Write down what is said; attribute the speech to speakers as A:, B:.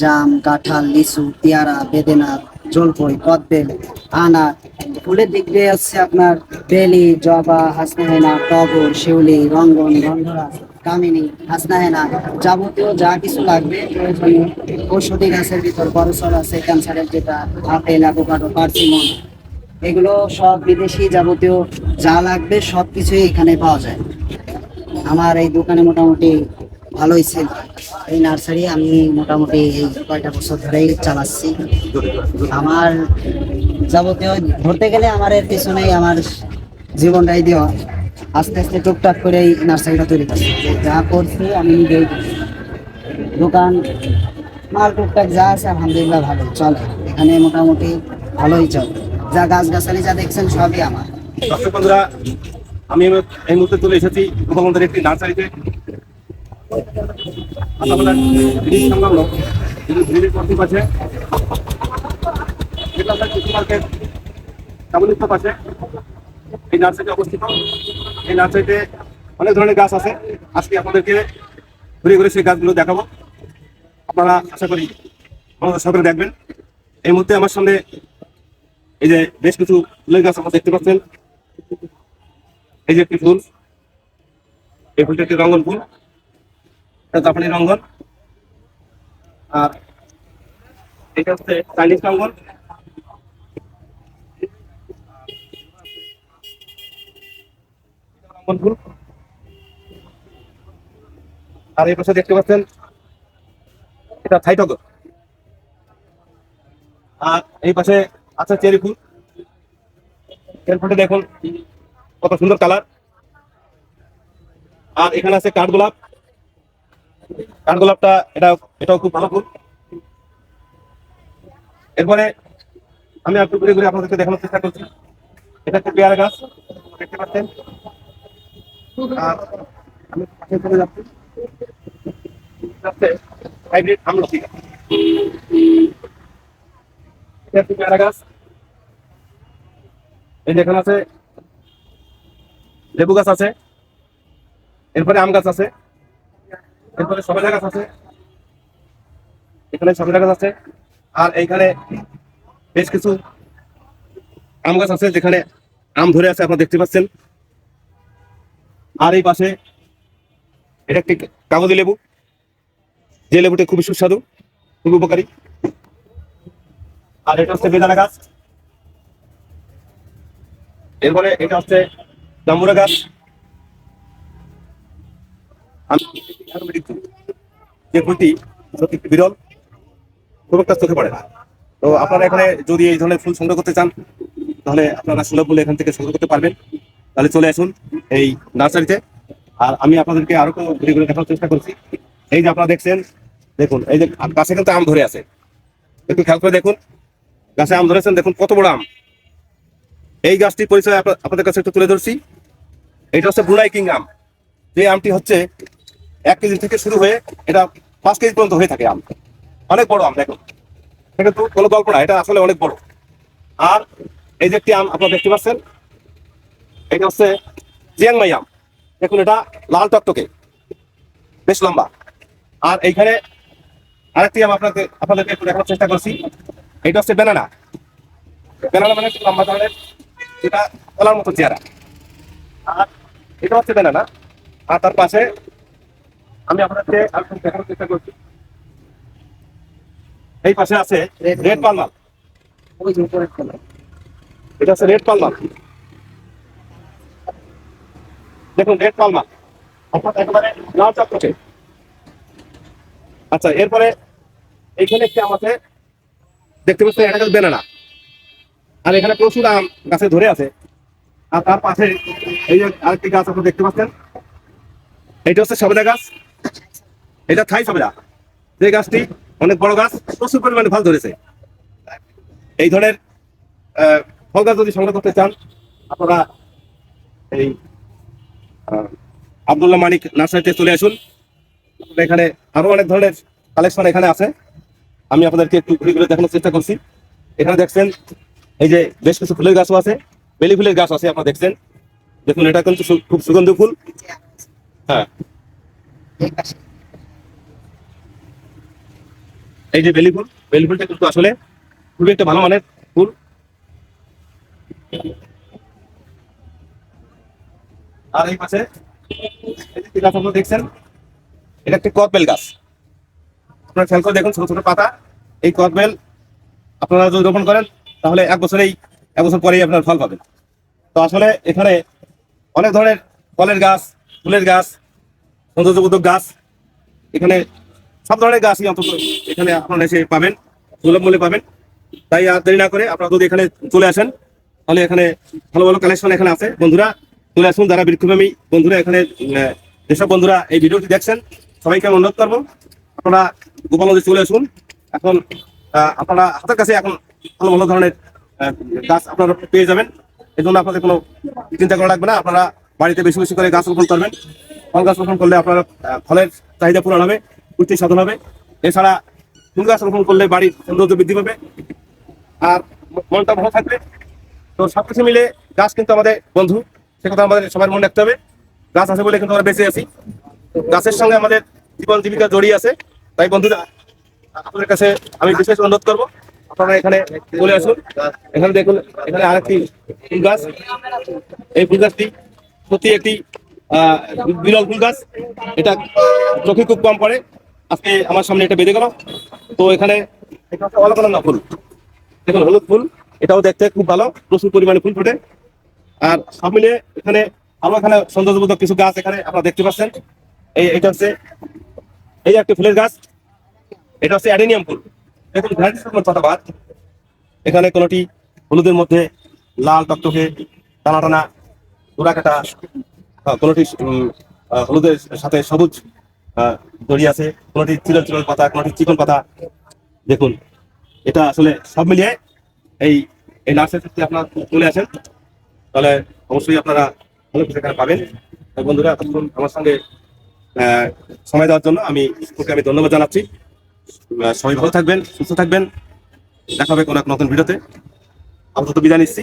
A: জাম, কাঁঠাল, লিচু, পেয়ারা, বেদেনা, জলপই, কদবেল, আনার। ফুলের দিক দিয়ে হচ্ছে আপনার বেলি, জবা, হাসনাহেনা, টগর, শিউলি, রঙ্গন গন্ধরাজ কামিনী, হাসনাহেনা যাবতীয় যা কিছু লাগবে প্রয়োজনীয় ঔষধি গাছের ভিতর বরসল আছে, ক্যান্সারের যেটা, আপেল, অ্যাভোকাডো, পার্সিমন, এগুলো সব বিদেশি যাবতীয় যা লাগবে সব কিছুই এখানে পাওয়া যায়। আমার এই দোকানে মোটামুটি ভালোই সেল এই নার্সারি আমি মোটামুটি এই কয়টা বছর ধরেই চালাচ্ছি। আমার যাবতীয় ধরতে গেলে আমার এর পিছনেই আমার জীবনটাই দেওয়া। আস্তে আস্তে টুকটাক করে এই নার্সারিটা তৈরি করছি। যা করছি আমি নিজেই দোকান, মাল টুকটাক যা আছে, আলহামদুলিল্লাহ ভালো, চলে। এখানে মোটামুটি ভালোই চলে। যা গাছগাছালি যা দেখছেন সবই আমার।
B: দর্শক বন্ধুরা, আমি এই মুহূর্তে চলে এসেছি উপবন্ধের একটি নার্সারিতে। পশ্চিম পাশে যেটা আপনার এই নার্সারিতে অবস্থিত অনেক ধরনের গাছ আছে আজকে আপনাদেরকে ঘুরে ঘুরে সেই গাছগুলো দেখাবো আপনারা আশা করি সকলে দেখবেন এই মুহূর্তে আমার সামনে এই যে বেশ কিছু ফুলের গাছ আপনারা দেখতে পাচ্ছেন এই যে একটি ফুল, এই ফুলটা একটি রঙ্গন ফুল। এটা জাপানি রঙ্গন। আর এটা হচ্ছে চাইনিজ রঙ্গন। আর এই পাশে দেখতে পাচ্ছেন, এটা থাইটগর। আর এই পাশে আছে চেরি ফুল। চেরি ফুলটা দেখুন, কত সুন্দর কালার। আর এখানে আছে কাঠগোলাপ। কাঠগোলাপটা এটা এটাও খুব ভালো ফুল। এরপরে আমি একটু ঘুরে ঘুরে আপনাদেরকে দেখানোর চেষ্টা করছি। এটা একটা পেয়ারা গাছ, দেখতে পাচ্ছেন। আর আমি পাশে চলে গাছ। এটা একটা পেয়ারা গাছ। এই যেখানে আছে লেবু গাছ আছে। এরপরে আম গাছ আছে। এরপরে সবেদা গাছ আছে এখানে সবেদা গাছ আছে আর এইখানে বেশ কিছু আম গাছ আছে, যেখানে আম ধরে আছে, আপনারা দেখতে পাচ্ছেন। আর এই পাশে এটা একটি কাগজি লেবু। যে লেবুটি খুবই সুস্বাদু, খুবই উপকারী। আর এটা হচ্ছে বেদানা গাছ। এরপরে এটা হচ্ছে জাম্বুরা গাছ। আমি যে ফুলটি সত্যি বিরল, খুব একটা চোখে পড়ে না। তো আপনারা এখানে যদি এই ধরনের ফুল সংগ্রহ করতে চান, তাহলে আপনারা সুলভ মূল্যে এখান থেকে সংগ্রহ করতে পারবেন। তাহলে চলে আসুন এই নার্সারিতে। আর আমি আপনাদেরকে আরও ঘুরে ঘুরে দেখানোর চেষ্টা করছি। এই যে আপনারা দেখছেন, দেখুন, এই যে গাছে কিন্তু আম ধরে আছে। একটু খেয়াল করে দেখুন, গাছে আম ধরেছেন, দেখুন কত বড় আম। এই গাছটির পরিচয় আপনা- আপনাদের কাছে একটু তুলে ধরছি। এটা হচ্ছে ব্রুনাই কিং আম। যে আমটি হচ্ছে এক কেজি থেকে শুরু হয়ে এটা পাঁচ কেজি পর্যন্ত হয়ে থাকে আম। অনেক বড় আম দেখুন এটা তো কোনো গল্প না, এটা আসলে অনেক বড়। আর এই যে একটি আম আপনারা দেখতে পাচ্ছেন, এটা হচ্ছে জিয়াংমাই আম। দেখুন, এটা লাল টকটকে, বেশ লম্বা। আর এইখানে আরেকটি আম আপনাকে আপনাদেরকে একটু দেখানোর চেষ্টা করছি। এটা হচ্ছে বেনানা বেনানা মানে একটু লম্বা ধরনের, এটা কলার মতো চেহারা। আর এটা হচ্ছে বেনানা আর তার পাশে আমি আপনাকে আর একটু দেখানোর চেষ্টা করছি। এই পাশে আছে রেড পালমাল
A: ওই যে উপরের তলায়।
B: এটা হচ্ছে রেড পালমাল দেখুন রেড পালমাল অর্থাৎ একেবারে লাল চকচকে। আচ্ছা এরপরে এইখানে একটি আম আছে দেখতে পাচ্ছেন এটা কিন্তু বেনানা আর এখানে প্রচুর আম গাছে ধরে আছে। আর তার পাশে এই যে আরেকটি গাছ আপনি দেখতে পাচ্ছেন এইটা হচ্ছে সবেদা গাছ। এটা থাই সবেদা যে গাছটি অনেক বড় গাছ, প্রচুর পরিমাণে ফল ধরেছে। এই ধরনের ফল গাছ যদি সংগ্রহ করতে চান, আপনারা এই আব্দুল্লাহ মানিক নার্সারিতে চলে আসুন। এখানে আরও অনেক ধরনের কালেকশন এখানে আছে। আমি আপনাদেরকে একটু ঘুরে ঘুরে দেখানোর চেষ্টা করছি। এখানে দেখছেন, এই যে বেশ কিছু ফুলের গাছও আছে। বেলি ফুলের গাছ আছে, আপনারা দেখছেন। দেখুন, এটা কিন্তু খুব সুগন্ধি ফুল। হ্যাঁ।
A: এই
B: যে বেলি ফুল বেলি ফুলটা কিন্তু আসলে খুবই একটা ভালো মানের ফুল। আর এই পাশে গাছ দেখছেন, এটা একটি কদবেল গাছ। আপনারা খেয়াল করে দেখুন, ছোট ছোট পাতা। এই কদবেল আপনারা যদি রোপণ করেন, তাহলে এক বছরেই, এক বছর পরেই আপনার ফল পাবেন। তো আসলে এখানে অনেক ধরনের ফলের গাছ, ফুলের গাছ, সৌন্দর্যবোধক গাছ এখানে সব ধরনের গাছই অন্তত এখানে আপনারা এসে পাবেন, সুলভ মূল্যে পাবেন। তাই আর দেরি না করে আপনারা যদি এখানে চলে আসেন, তাহলে এখানে ভালো ভালো কালেকশন এখানে আছে। বন্ধুরা, চলে আসুন যারা বৃক্ষপ্রেমী, বন্ধুরা এখানে যেসব বন্ধুরা এই ভিডিওটি দেখছেন, সবাইকে আমি অনুরোধ করব, আপনারা গোপালগঞ্জে চলে আসুন। এখন আপনারা হাতের কাছে এখন ভালো ভালো ধরনের গাছ আপনারা পেয়ে যাবেন। এই জন্য আপনাদের কোনো চিন্তা করা লাগবে না, আপনারা বাড়িতে বেশি বেশি করে গাছ রোপণ করবেন। ফল গাছ রোপণ করলে আপনার ফলের চাহিদা পূরণ হবে। পুষ্টি সাধন হবে। এছাড়া রোপণ করলে বাড়ির সৌন্দর্য বৃদ্ধি পাবে আর মনটা ভালো থাকবে। তো সবকিছু মিলে গাছ কিন্তু আমাদের বন্ধু, সে কথা আমাদের সবার মনে রাখতে হবে। গাছ আছে বলে কিন্তু আমরা বেঁচে আছি। গাছের সঙ্গে আমাদের জীবন জীবিকা জড়িয়ে আছে। তাই বন্ধুরা, আপনাদের কাছে আমি বিশেষ অনুরোধ করব, আপনারা এখানে চলে আসুন। এখানে দেখুন, এখানে আরেকটি ফুল গাছ। এই ফুল গাছটি সত্যি একটি বিরল ফুল গাছ। এটা চোখে খুব কম পড়ে। আজকে আমার সামনে এটা বেঁধে গেল। তো এখানে এটা হচ্ছে ফুল। দেখুন, হলুদ ফুল, এটাও দেখতে খুব ভালো, প্রচুর পরিমাণে ফুল ফোটে। আর সব মিলে এখানে আমরা এখানে সৌন্দর্যবোধক কিছু গাছ এখানে আপনারা দেখতে পাচ্ছেন। এই এটা হচ্ছে এই যে একটি ফুলের গাছ। এটা হচ্ছে অ্যাডেনিয়াম ফুল। দেখুন পাতাবাদ এখানে কোনোটি হলুদের মধ্যে লাল টকটকে টানা টানা কাটা কোনোটি হলুদের সাথে সবুজ জড়িয়ে আছে, কোনোটি চিরল চিরল পাতা, কোনোটি চিকন পাতা। দেখুন, এটা আসলে সব মিলিয়ে এই এই নার্সারিতে আপনারা চলে আসেন, তাহলে অবশ্যই আপনারা ভালো কিছু এখানে পাবেন। বন্ধুরা, এতক্ষণ আমার সঙ্গে সময় দেওয়ার জন্য আমি ওকে আমি ধন্যবাদ জানাচ্ছি। সবাই ভালো থাকবেন, সুস্থ থাকবেন। দেখা হবে কোনো এক নতুন ভিডিওতে। আপাতত বিদায় নিচ্ছি।